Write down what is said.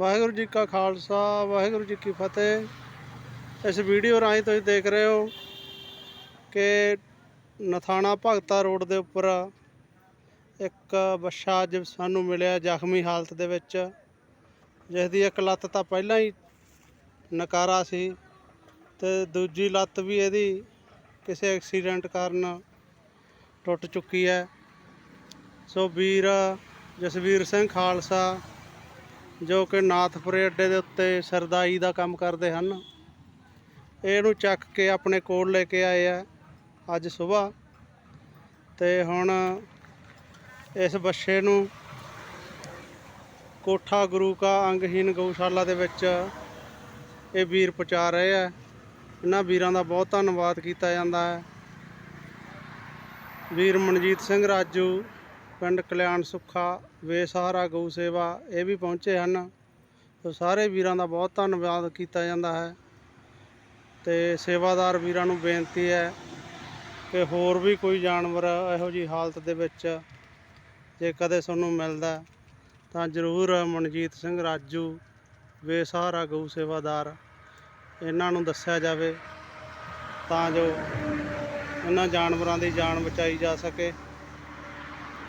ਵਾਹਿਗੁਰੂ ਜੀ ਕਾ ਖਾਲਸਾ, ਵਾਹਿਗੁਰੂ ਜੀ ਕੀ ਫਤਿਹ। ਇਸ ਵੀਡੀਓ ਰਾਹੀਂ ਤੁਸੀਂ ਦੇਖ ਰਹੇ ਹੋ ਕਿ ਨਥਾਣਾ ਭਗਤਾ ਰੋਡ ਦੇ ਉੱਪਰ ਇੱਕ ਬੱਚਾ ਅੱਜ ਸਾਨੂੰ ਮਿਲਿਆ ਜ਼ਖਮੀ ਹਾਲਤ ਦੇ ਵਿੱਚ, ਜਿਸ ਦੀ ਇੱਕ ਲੱਤ ਤਾਂ ਪਹਿਲਾਂ ਹੀ ਨਕਾਰਾ ਸੀ ਤੇ ਦੂਜੀ ਲੱਤ ਵੀ ਇਹਦੀ ਕਿਸੇ ਐਕਸੀਡੈਂਟ ਕਾਰਨ ਟੁੱਟ ਚੁੱਕੀ ਹੈ। ਸੋ ਵੀਰ ਜਸਵੀਰ ਸਿੰਘ ਖਾਲਸਾ ਜੋ ਕਿ ਨਾਥਪੁਰੇ ਅੱਡੇ ਦੇ ਉੱਤੇ ਸਰਦਾਈ ਦਾ ਕੰਮ ਕਰਦੇ ਹਨ। ਇਹਨੂੰ ਚੱਕ ਕੇ ਆਪਣੇ ਕੋਲ ਲੈ ਕੇ ਆਏ ਆ ਅੱਜ ਸਵੇਰ। ਤੇ ਹੁਣ ਇਸ ਬੱਛੇ ਨੂੰ ਕੋਠਾ ਗੁਰੂ ਕਾ ਅੰਗਹੀਨ ਗਊਸ਼ਾਲਾ ਦੇ ਵਿੱਚ ਇਹ ਵੀਰ ਪਹੁੰਚਾ ਰਹੇ ਆ। ਇਹਨਾਂ ਵੀਰਾਂ ਦਾ ਬਹੁਤ ਧੰਨਵਾਦ ਕੀਤਾ ਜਾਂਦਾ ਹੈ। ਵੀਰ ਮਨਜੀਤ ਸਿੰਘ ਰਾਜੂ ਪਿੰਡ ਕਲਿਆਣ ਸੁੱਖਾ, ਬੇਸਹਾਰਾ ਗਊ ਸੇਵਾ, ਇਹ ਵੀ ਪਹੁੰਚੇ ਹਨ। ਸੋ ਸਾਰੇ ਵੀਰਾਂ ਦਾ ਬਹੁਤ ਧੰਨਵਾਦ ਕੀਤਾ ਜਾਂਦਾ ਹੈ ਤੇ ਸੇਵਾਦਾਰ ਵੀਰਾਂ ਨੂੰ ਬੇਨਤੀ ਹੈ ਕਿ ਹੋਰ ਵੀ ਕੋਈ ਜਾਨਵਰ ਇਹੋ ਜੀ ਹਾਲਤ ਦੇ ਵਿੱਚ ਜੇ ਕਦੇ ਤੁਹਾਨੂੰ ਮਿਲਦਾ ਤਾਂ ਜ਼ਰੂਰ ਮਨਜੀਤ ਸਿੰਘ ਰਾਜੂ, ਬੇਸਹਾਰਾ ਗਊ ਸੇਵਾਦਾਰ, ਇਹਨਾਂ ਨੂੰ ਦੱਸਿਆ ਜਾਵੇ ਤਾਂ ਜੋ ਉਹਨਾਂ ਜਾਨਵਰਾਂ ਦੀ ਜਾਨ ਬਚਾਈ ਜਾ ਸਕੇ।